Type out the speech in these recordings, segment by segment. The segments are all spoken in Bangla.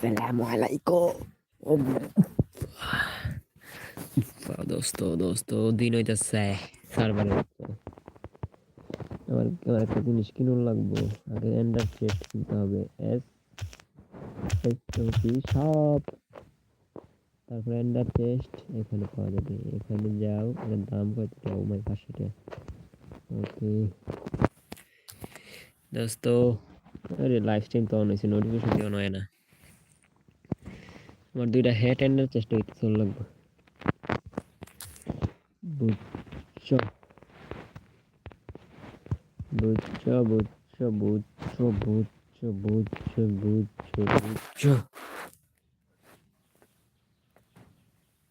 আসসালামু আলাইকুম দোস্ত দোস্ত দিন হইতেছে সার্ভারে আমার আমার একটা জিনিস কিনুন লাগবো আগে এন্ডার কিনতে হবে এস সব তারপরে এন্ডার চেস্ট এখানে পাওয়া যাবে এখানে যাও এটার দাম কত ও মাই ওকে দোস্ত আরে লাইভ স্ট্রিম তো অন হয়েছে নোটিফিকেশন অন হয় না আমার দুইটা হেড এন্ডার চেষ্টা করতে চল লাগবে।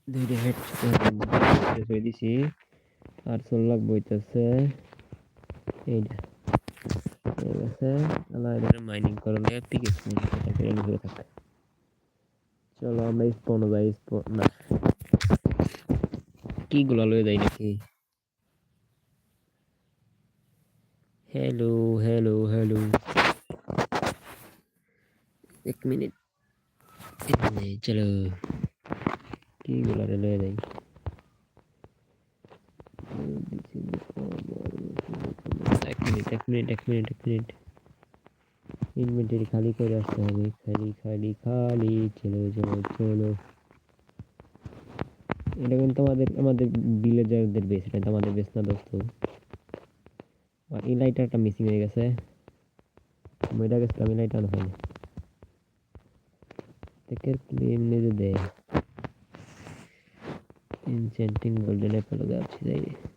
দুইটা হেড দিছি আর চল লাগবে হইতেছে। এইটা। ঠিক আছে এদের মাইনিং করলে নিয়ে থাকে চলো আমরা স্পন যাই স্পন না। কি গুলা লয়ে যাই নাকি? হ্যালো হ্যালো হ্যালো এক মিনিট। চলো। কি গুলা লয়ে যাই। এক মিনিট এক মিনিট এক মিনিট এক মিনিট। ইনভেন্টরি খালি করে আসতে হবে, খালি খালি খালি, চলো চলো চলো। এটা কিন্তু আমাদের আমাদের ভিলেজারদের বেস এটা আমাদের বেস না দোস্ত। আর এই লাইটারটা মিসিং হয়ে গেছে। আমি এটা গেছিলাম, এই লাইট আনা হয়নি। টেকের ক্লিম নিজে দেয় ইনচেন্টিং গোল্ডেন অ্যাপেল যাচ্ছি, যাই।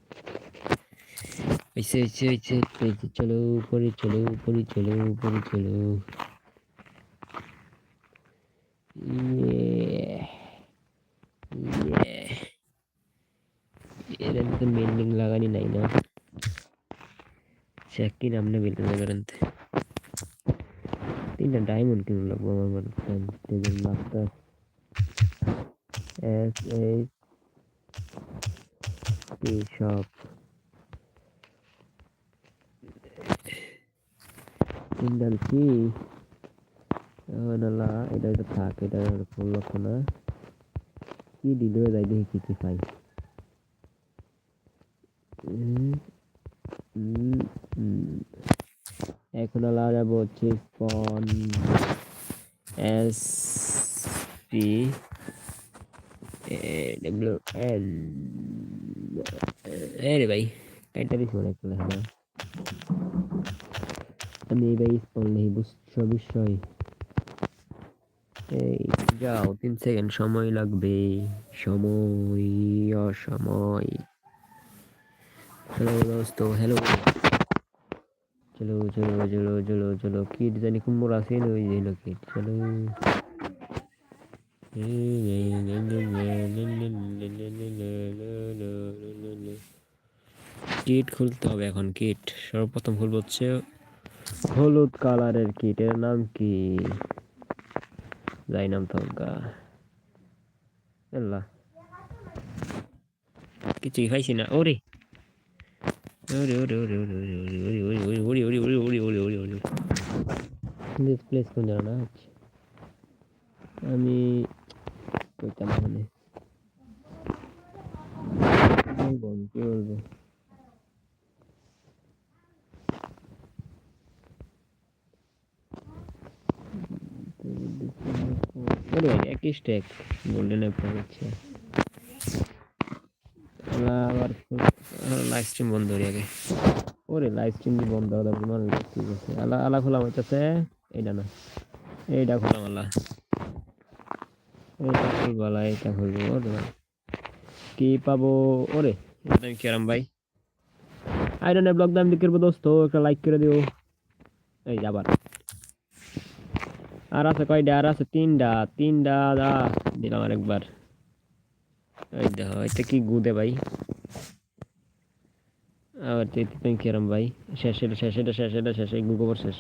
এসে এসে এসে চলো উপরে চলো উপরে চলো উপরে, চলো। ইয়ে। এরম তো বিল্ডিং লাগানি নাই না। চেক কি নামনে বিল্ডিং লাগানতে তিনটা ডায়মন্ড কিনে লাগবো আমার তেজের মাপটা এস এইচ টি কি? নালা এটা এটা থাক, এটা ফুল লক্ষ্য না কি দিল যাই দেখি কি কি পাই। এখন আলা যাব হচ্ছে spawn S P W L রে ভাই এটা দিছি মনে হ্যাঁ আমি এবার স্পন নেই বুঝছ বিষয়। এই, যাও, তিন সেকেন্ড সময় লাগবে। সময়, অসময়। হ্যালো দোস্ত হ্যালো চলো চলো চলো চলো চলো। কিট জানি কুমোর আছে ওই যে কিট। চলো। কিট খুলতে হবে এখন, কিট। সর্বপ্রথম খুলবো হচ্ছে হলুদ কালারের কিট এর নাম কি যাই নাম তো আল্লাহ কিছুই খাইছি না ওরে ওরে ওরে ওরে ওরে ওরে ওরে ওরে ওরে ওরে ওরে ওরে ওরে ওরে ওরে দিস প্লেস কোন জায়গা না আচ্ছা আমি কইতাম মানে কি বলব ওরে ভাই এক স্ট্যাক গোল্ডেন হচ্ছে। আবার লাইভ স্ট্রিম বন্ধ হয়ে আগে। ওরে লাইভ স্ট্রিম বন্ধ দাবি মানে ঠিক আছে। আলা আলা খোলা এইটা না। এইটা খোলাম আলা এইটা খুলবো আলা কি পাবো, ওরে আমি কেরাম ভাই? আইরন ব্লগ দাম দিকে দোস্ত, একটা লাইক করে দিও। এই যাবার আর আছে কয়টা? আর আছে তিনটা। তিনটা দা, দিলাম আরেকবার। এই দেখো, এটা কি গুদে ভাই? আবার তুই কিরম ভাই। শেষ, এটা শেষ এটা শেষ এটা শেষ, এই গোবর শেষ।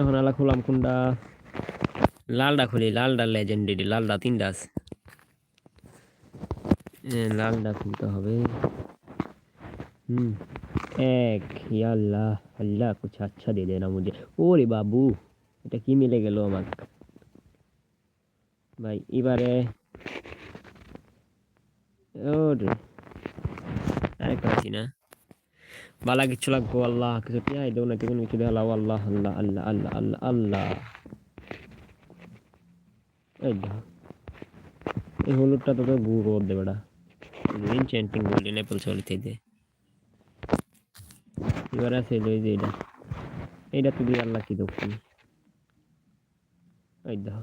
এখন আলা খুলাম কোনটা? লালটা খুলি লালটা লেজেন্ডারি লালটা তিনটা আছে। লালটা খুলতে হবে। হুম, এক, ইয়াল্লাহ। अल्लाह कुछ अच्छा दे देना मुझे ওরে বাবু এটা কি মিলে গেল আমার ভাই এবারে ওরে আরে পাচ্ছি না বালা কিছু লাগবো আল্লাহ কিছু টিয়াই দেবো না কোনো কিছু দেখালাও আল্লাহ আল্লাহ আল্লাহ আল্লাহ আল্লাহ আল্লাহ এই দেখো এই হলুদটা তো তো গুড় ওর দেবে এটা এনচেন্টিং গোল্ডেন অ্যাপল চলে থেকে এবার আছে এই যে এটা এইটা তো দিয়ে আল্লাহ কি দক্ষিণ এই দেখো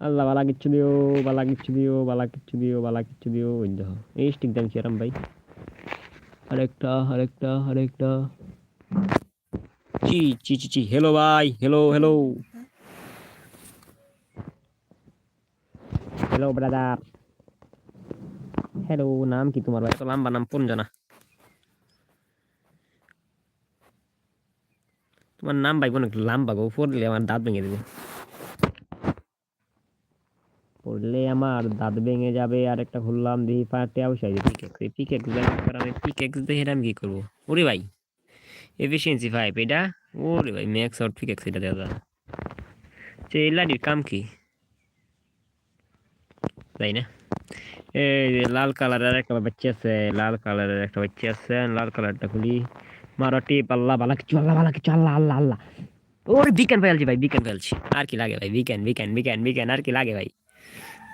আল্লাহ বালা কিচ্ছু দিও বালা কিচ্ছু দিও বালা কিচ্ছু দিও বালা কিচ্ছু দিও ওই দেখো এই স্টিক দাম কিরম ভাই আরেকটা আরেকটা আরেকটা চি চি চি চি হ্যালো ভাই hello hello hello brother hello নাম কি তোমার ভাই এত লম্বা নাম কোন জানা তোমার নাম ভাই অনেক লম্বা গো, পড়লে আমার দাঁত ভেঙে দেবে। পড়লে আমার দাঁত ভেঙে যাবে, আর একটা খুললাম দেখি পাটে আউসাই পিকেক্স এই পিকেক্স আমি পিকেক্স দেখে আমি কি করব? ওরে ভাই এফিসিয়েন্সি ফাইভ এটা? ওরে ভাই ম্যাক্স আউট পিকেক্স এটা দাদা যে লাডির কাম কি? তাই না? এই লাল কালারের একটা বাচ্চা আছে, লাল কালারের একটা বাচ্চা আছে লাল কালারটা খুলি। মারো টিপ আল্লাহ বালা কিছু, আল্লাহ, বালা কিছু, আল্লাহ আল্লাহ আল্লাহ। ওরে বিকেন ফেলছি ভাই, বিকেন ফেলছি। আর কি লাগে ভাই, বিকেন বিকেন বিকেন বিকেন, আর কি লাগে ভাই।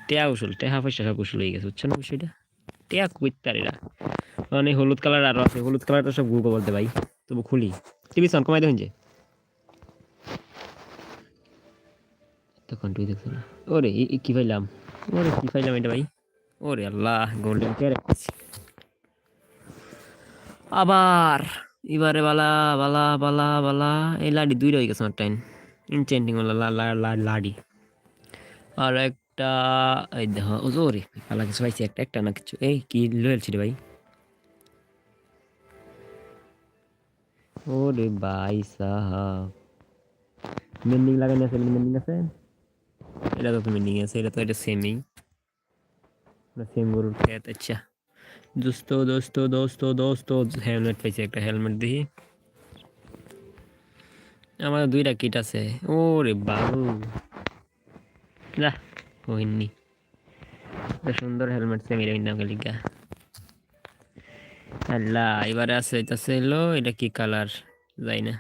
টেয়া উসুল, টেহা পয়সা সব উসুল হয়ে গেছে বিষয়টা? টেয়া মানে হলুদ কালার আরও আছে হলুদ কালারটা সব গুগো বলতে ভাই, তবু খুলি। টিভি কমাই দেখুন যে? তখন তুই দেখছ না? ওরে কি পাইলাম? ওরে, কি পাইলাম এটা ভাই? ওরে আল্লাহ, গোল্ডেন কে রেখেছি আবার। এবারে বালা বালা বালা বালা এই লাডি দুইটা হয়ে গেছে আমার টাইম ইনচেন্টিং লাডি আর একটা এই দেখো ও জোরে পালা কিছু পাইছি একটা একটা না কিছু এই কি লয়েলছি রে ভাই ওরে ভাই সাহাব মেন্ডিং লাগানো আছে মেন্ডিং আছে এটা তো মেন্ডিং আছে এটা তো এটা সেমই সেম গরুর খেত আচ্ছা দোস্ত দোস্ত দোস্ত দোস্ত হেলমেট পাইছি একটা হেলমেট দেখি আমার দুইটা কিট আছে ওরে বাবু না হইনি সুন্দর হেলমেট সেমি রইনা গলিকা আল্লাহ এবারে আছে এটা হলো এটা কি কালার যাই না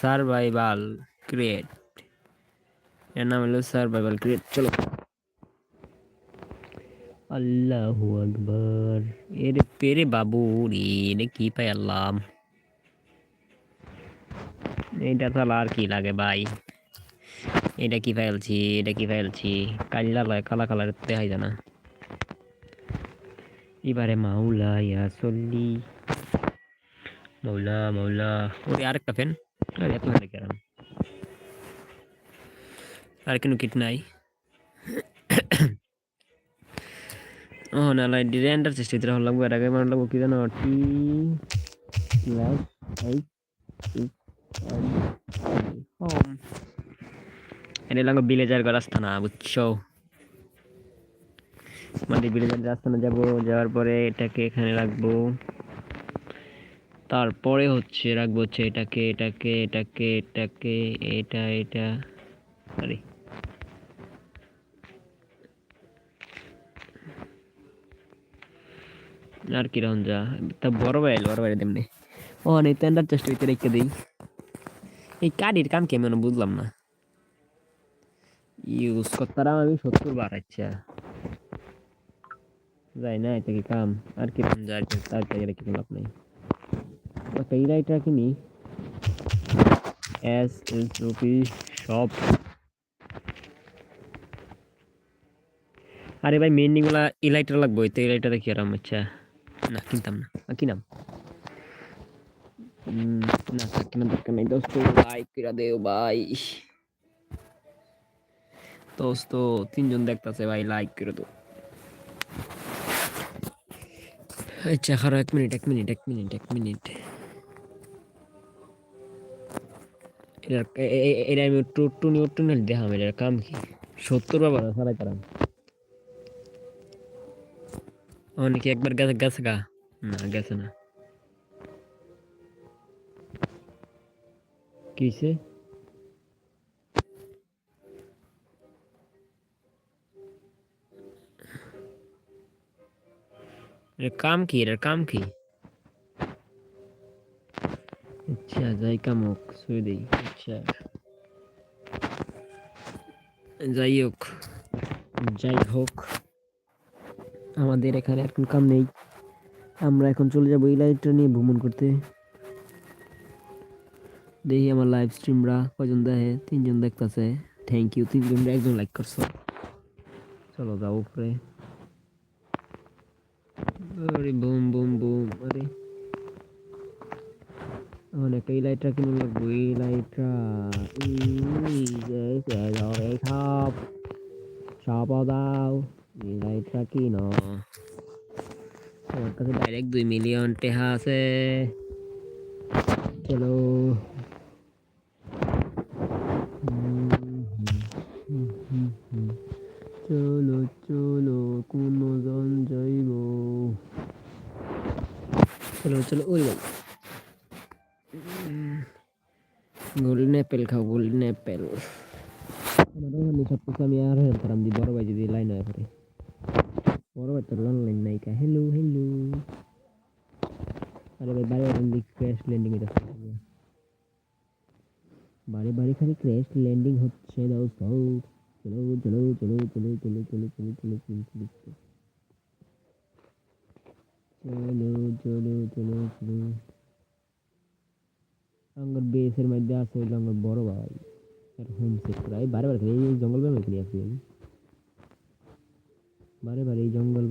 সার্ভাইভাল ক্রিয়েট এর নাম হলো সার্ভাইভাল ক্রিয়েট চলো আল্লাহু আকবার এর পেরে বাবু রে এটা কি পাই আল্লাহ এইটা তাহলে আর কি লাগে ভাই এটা কি ফেলছি এটা কি ফেলছি কাল্লা লয় কালা কালার দেখাই জানা এবারে মাওলা ইয়া সল্লি মৌলা মৌলা ওরে আরেকটা ফ্যান এত ফ্যান কেরাম আর কোনো কিট নাই। ও না লাই রেন্ডার চেষ্টা দিতে হল লাগবে এর আগে মার লাগবো কি জানো টি লাইক এইট হোম এটা লাগবে বিলেজার রাস্তা না বুঝছ? মানে বিলেজার রাস্তা না যাব যাওয়ার পরে এটাকে এখানে রাখব। তারপরে হচ্ছে রাখব হচ্ছে এটাকে এটাকে এটাকে এটাকে এটা এটা আরে আর কীরকম যা তা বড় ভাই বড় ভাই তেমনি ও নেই তেন্ডার চেষ্টা হইতে রেখে দিই এই কার্ডের কাম কেমন বুঝলাম না ইউজ করতাম আমি সত্তর বার আচ্ছা যাই না এটা কি কাম আর কি কাম যায় তার জায়গায় কি লাভ নেই এই লাইটটা কিনি এস এস রুপি সব আরে ভাই মেনগুলা এই লাইটটা লাগবে তো এই লাইটটা দেখি আরাম আচ্ছা না কিনতাম না আর কি নাম উম, না থাক কেনার দরকার নেই দোস্ত লাইক করে দেও ভাই দোস্ত তিনজন দেখতাছে ভাই লাইক করে দাও আচ্ছা খারো এক মিনিট এক মিনিট এক মিনিট এক মিনিট এটার এ- এ- এ- এটা আমি টু টু নিউ টুনেল দেখাম এটার কাম কি সত্তর বাবা সারাই তারাম ಅವನಿಗೆ ಏಕ್ ಬಾರ್ ಗಸ ಗಸಗ ಗಸನ किसे काम की रे काम की अच्छा जायका मोक सुई दी अच्छा যাই হোক যাই হোক আমাদের এখানে এখন কাম নেই। আমরা এখন চলে যাব এই লাইটটা নিয়ে ভ্রমণ করতে। দেখি আমার লাইভ স্ট্রিমরা কজন দেখে, তিনজন দেখতেছে। থ্যাংক ইউ তিনজন একজন লাইক করছ। চলো যাও উপরে। আরে বুম বুম বুম আরে। অনেক এই লাইটটা কিনে লাগবো, এই লাইটটা এই সব। সব দাও। এই লাইটটা কিনো আমার কাছে ডাইরেক্ট দুই মিলিয়ন টেহা আছে। চলো। চলো চলো কোন জন যাইব। চলো চলো ওই গোল্ডেন অ্যাপেল খাও, গোল্ডেন অ্যাপেল আমার ওখানে সব কিছু আমি আর হেলতাম দি বড় ভাই যদি লাইন হয়ে পড়ে বড় ভাই তোর অনলাইন নাই কা হ্যালো হ্যালো আরে ভাই বাড়ি বাড়ি ক্র্যাশ ল্যান্ডিং এটা বাড়ি বাড়ি খালি ক্র্যাশ ল্যান্ডিং হচ্ছে দাও সব চলো চলো চলো চলো চলো চলো চলো চলো চলো চলো চলো চলো চলো চলো আমার বেসের মধ্যে আছে হইল আমার বড় ভাই আর হোম সেট করা এই বারে বারে খালি এই জঙ্গল ব্যায়াম করি আছি আমি বারে বারে এই জঙ্গল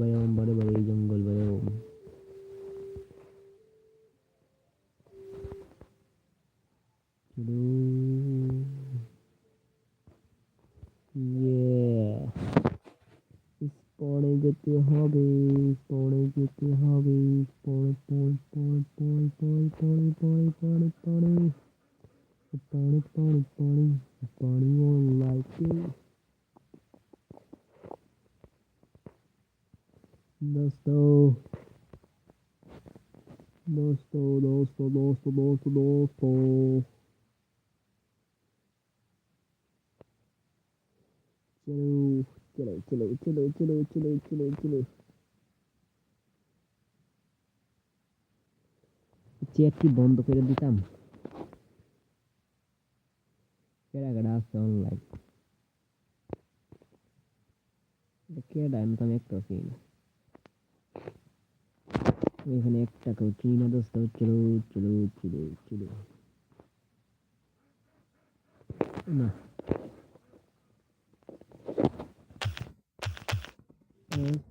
ব্যায়াম বারে বারে এই জঙ্গল ব্যায়াম চলো Yeah. পরে যেতে হবে পরে যেতে হবে পরে পরে পরে পরে পরে পরে পরে পরে পরে পরে পরে পরে পরে on like it দোস্তো দোস্তো দোস্তো দোস্তো দোস্তো দোস্তো চলো চলো চলো চলো চলো চলো চলো চেয়ারটি বন্ধ করে দিতাম। কেডা কেডা আসছে অনলাইন কেডা? আমি তো আমি এখানে একটা কেউ চিনি না দোস্ত। চলো চলো চলো চলো। না। Boom.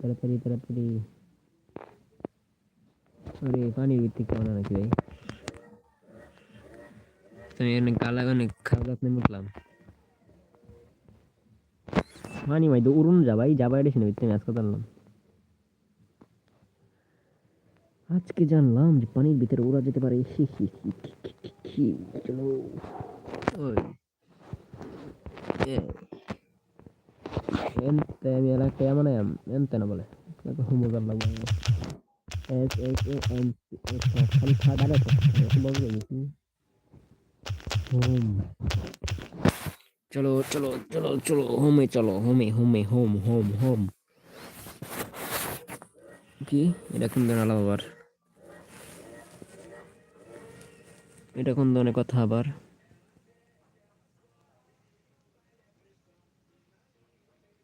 তাড়াতাড়ি তাড়াতাড়ি ভিত্তি কেমন নাকি ভাই কালা পানি ভাই তো উড়ুন যা ভাই যাবা এটা শুনে তুমি আজকে জানলাম আজকে জানলাম যে পানির ভিতরে ওরা যেতে পারে। চলো না বলে চলো চলো চলো চলো, হোমে চলো, হোমে হোমে, হোম হোম হোম। কি? এটা কোন আলাদা আবার? এটা কোন ধরনের কথা আবার?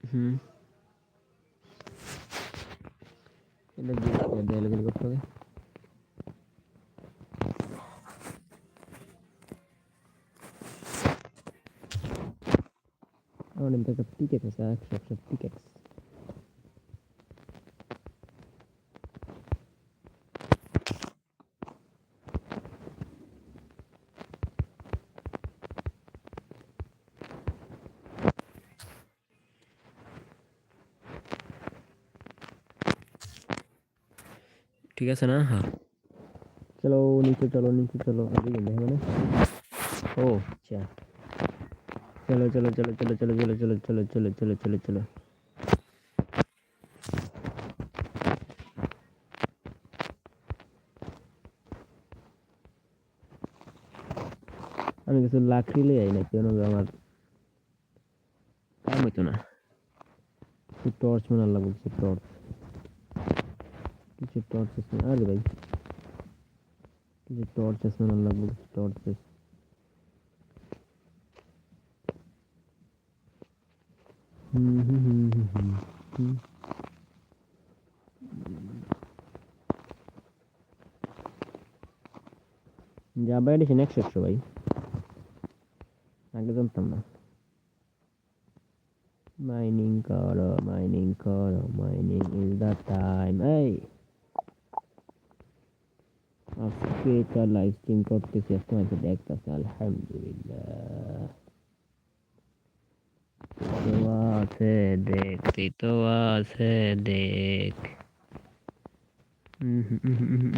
হুম। এটা করতে হবে। আমার নামটা একটা টিকেট আছে, একশো একশো টিকেট ঠিক আছে না হ্যাঁ চলো নিচে চলো নিচে চলো হবে ও আচ্ছা চলো চলো চলো চলো চলো চলো চলো চলো চলো চলো চলো চলো আমি কিছু লাকড়ি লিয়ে যাই না কেন আমার কাম হইতো না টর্চ মনে লাগবে টর্চ কিছু টর্চ আছে আরে ভাই, কিছু টর্চ আছে মনে লাগবে টর্চ আছে হুম হুম হুম একশো একশো ভাই। আগে জানতাম না। মাইনিং করো মাইনিং করো মাইনিং ইজ দ্য টাইম এই Apa kita live stream terus ya? Semangat deket aja, alhamdulillah. Tuaseh deket, tuaseh dek. Hm hm hm.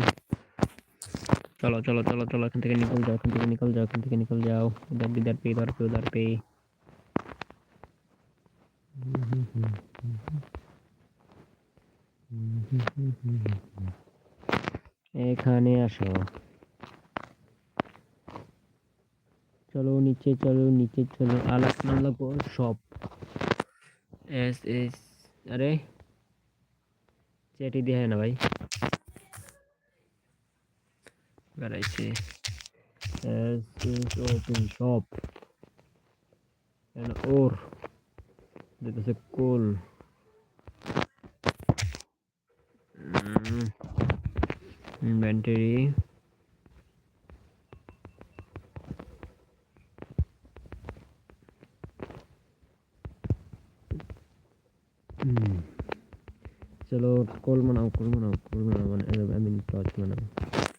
Cepat, cepat, cepat, cepat. Kencan kita nikah, kencan kita nikah, kencan kita nikah, jauh. Di sini, di sini, di sini, di sini. এখানে আসো। চলো নিচে চলো নিচে, চলো। আলাপ নাম লাগবো সব। এস এস, আরে চেটি দিয়ে না ভাই। বেড়াইছে। এস এস ওপেন শপ ওর যেতেছে কোল। inventory चलो कोल बनाओ कोल बनाओ कोल बनाओ आई मीन टॉर्च बनाओ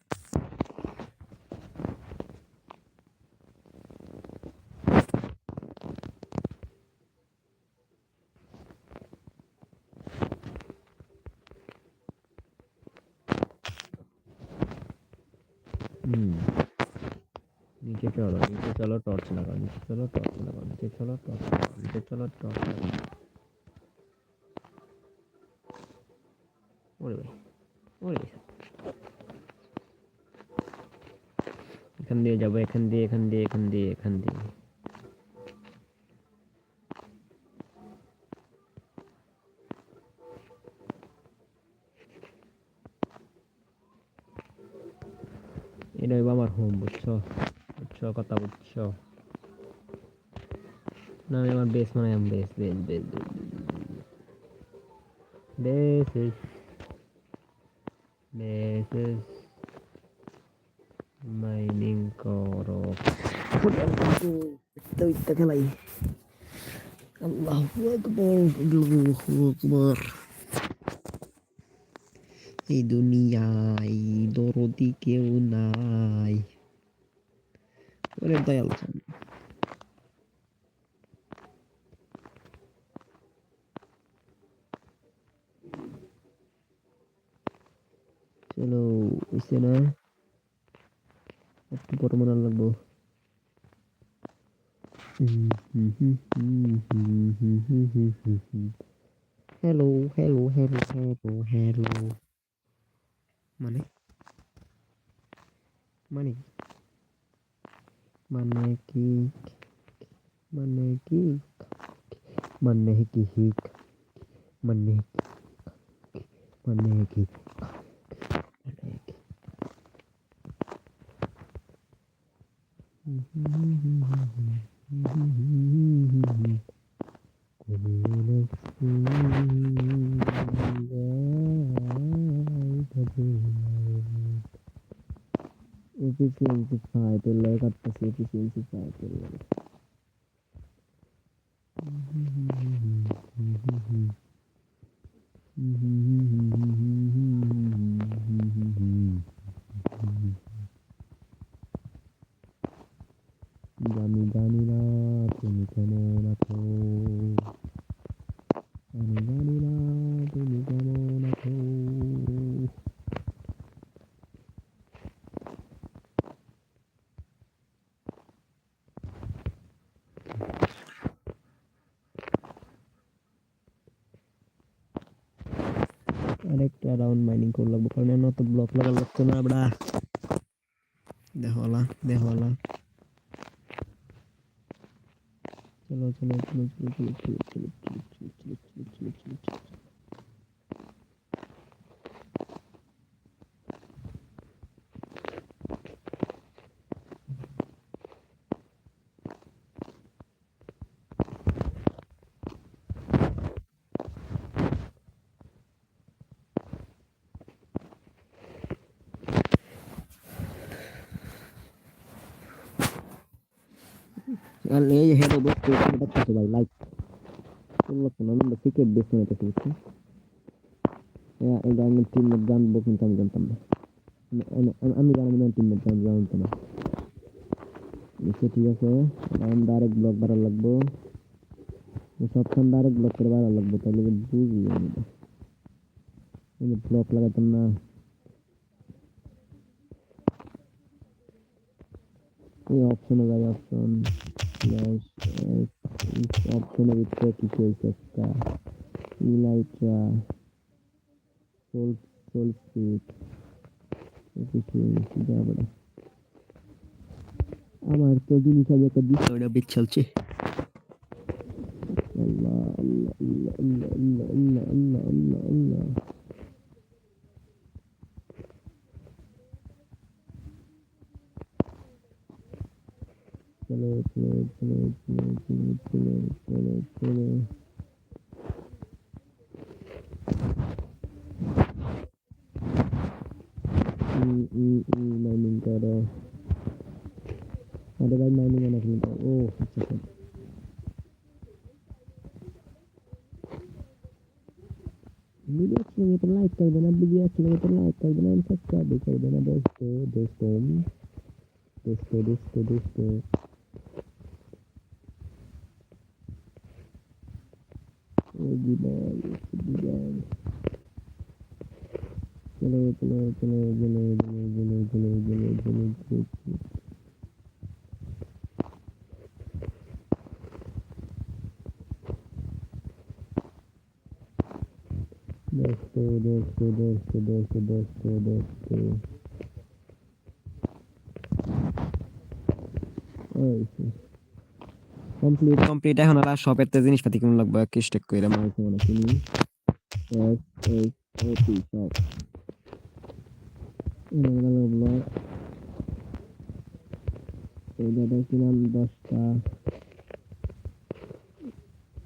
হুম। নিচে চলো নিচে চলো টর্চ লাগাও, নিচে চলো টর্চ লাগাও, নিচে চলো টর্চ লাগাও, নিচে চলো টর্চ লাগাও। ওরে ওরে এখান দিয়ে যাব, এখান দিয়ে এখান দিয়ে এখান দিয়ে এখান দিয়ে। কথা বুঝছ না আমি আমার বেস মানে আমি base base base base base base mining করো তো ইত্যা খেলাই আল্লাহু আকবার আল্লাহু আকবার এই দুনিয়ায় দরদি কেউ নাই Böyle dayalı sanırım. Hello, isena. Apa permainan lagu? Hello, hello, hello, hello, hello. Mana? Mana? मन्ने की मन्ने की मन्ने की मन्ने की मन्ने की রাউন্ড মাইনিং করে লাগবো কারণ এমন তো ব্লক লাগা লাগতো না আমরা। দেখলা দেখলা চলো চলো চলো চলো চলো চলো। चल ये है तो बस तो अच्छा से भाई लाइक चलो सुनो, मैं बच्चे के बेस में तक लिखते या एक गान में टीम में गान बुक में कम जानता मैं अमी गान में टीम में गान जानता मैं इससे ठीक है हम डायरेक्ट ब्लॉक बारा लगबो সবখান ডাইরেক্ট ব্লক করে ভালো লাগবে তাহলে বুঝলি আমি ব্লক লাগাতাম না এই অপশনে যাই অপশন প্লাস অপশনের ভিতরে কিছু হয়েছে একটা ইলাইট্রা সোল সোল স্পিড আমার তো জিনিস আমি একটা দিচ্ছি ওটা বেচ Geliyor, geliyor, geliyor, geliyor, geliyor, geliyor, geliyor, geliyor, geliyor, geliyor. Dostu, dostu, dostu, dostu, dostu, dostu. Complete complete এখন আর শপের তে জিনিসপাতি কেমন লাগবে কেস টেক করে আমার কেমন আছে এক এক ওপি শপ বেলা ব্লগ dosa, ada দশটা dosa,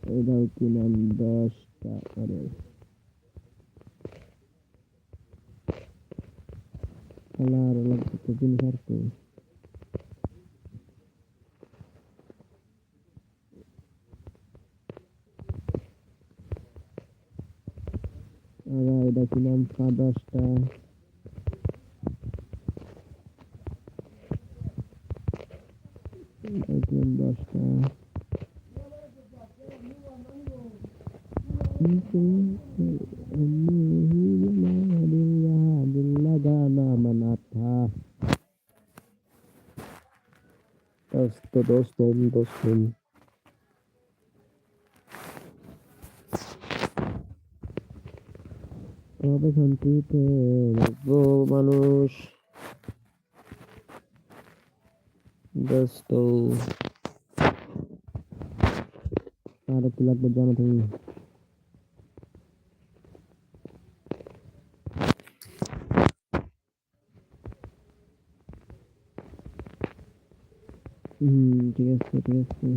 ada দশটা dosa ada. lo dosa, ada harto. dosa, ada aquí dosa, ada dostum dostum. তবে শান্তিতে রাখব মানুষ দোস্ত আরও কি লাগবে জানো তুমি ঠিক আছে ঠিক আছে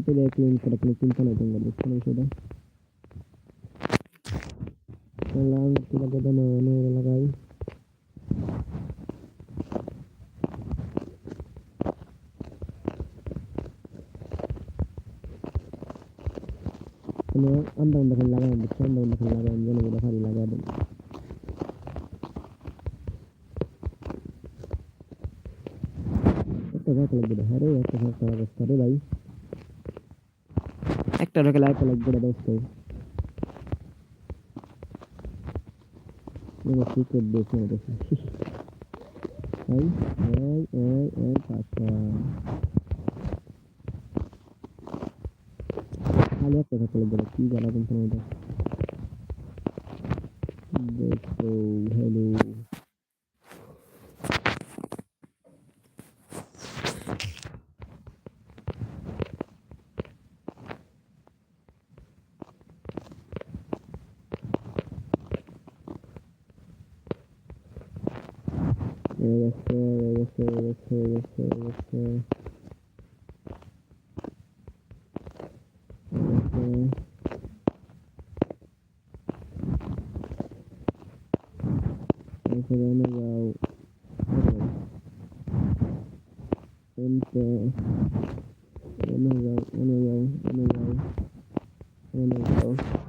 এটা এক লিঙ্ক করে আপনি চিন্তা নাই তোমার বুঝতে পারছ না লাল তোমাকে জানো এবার কি করবে, এখানে দেখুন এই এই এই এই পাতা খালি একটা থাকতে লাগবে কি জ্বালাবেন তোমাদের দেখো hello wanna go and uh wanna go wanna go wanna go wanna go